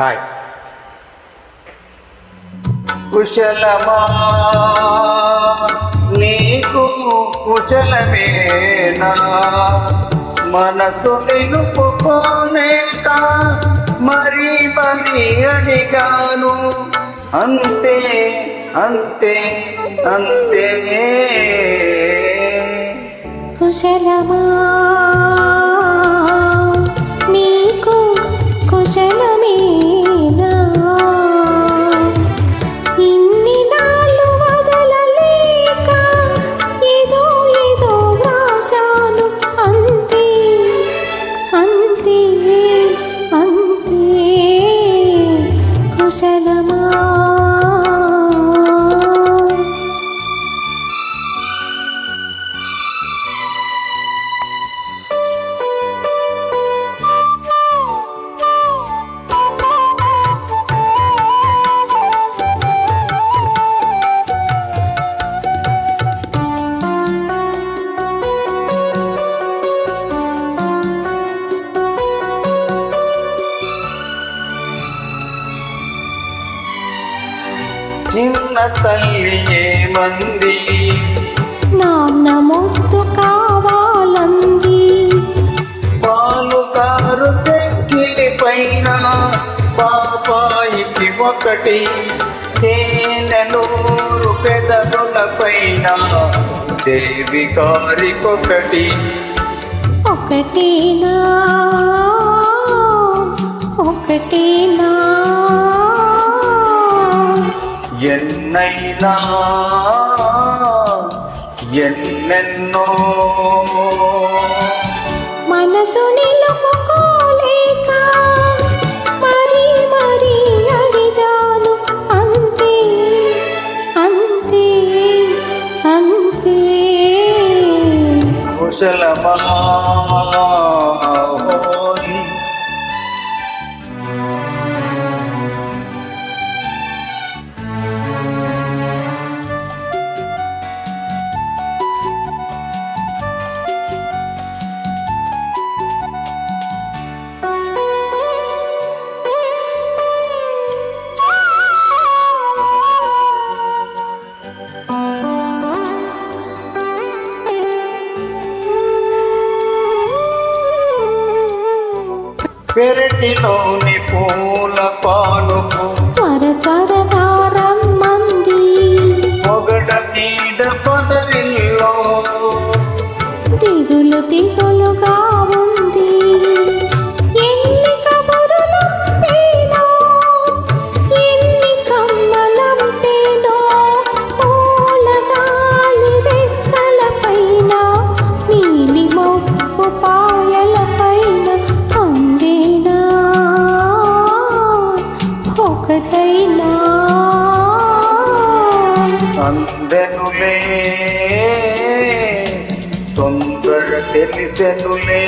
Hi కుశలమా? నీకు కుశలమేనా? మనసు నిలుపుకోలేక మరీ మరీ అడిగాను. అంతే అంతే అంతే. కుశలమా? చిన్న తల్లి ఏమంది? నాన్న ముద్దు కావాలంది పాలుగారు చెక్కిలి పైన పాపాయికి ఒకటి. తేనెలూరు పెదవుల పైన దేవి గారికొకటి. ఒకటేనా ఒకటేనా? ఎన్నైనా ఎన్నెన్నో. మనసు నిలుపుకోలేక మరి మరి అడిగాను అంతే అంతే అంతే. కుశలమా? పెరటిలోని పూల పానుపు పరచర అందెనులే తొందర తెలిసెనులే.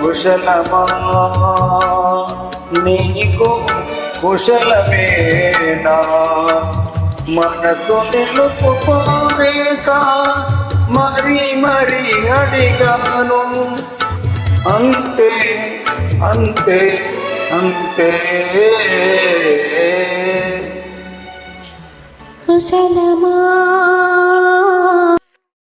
కుశలమా నీకు కుశలమేనా? మనసు నిలుపుకోలేక మరి మరి అడిగాను. అంతే అంతే అంతే. కుశలమా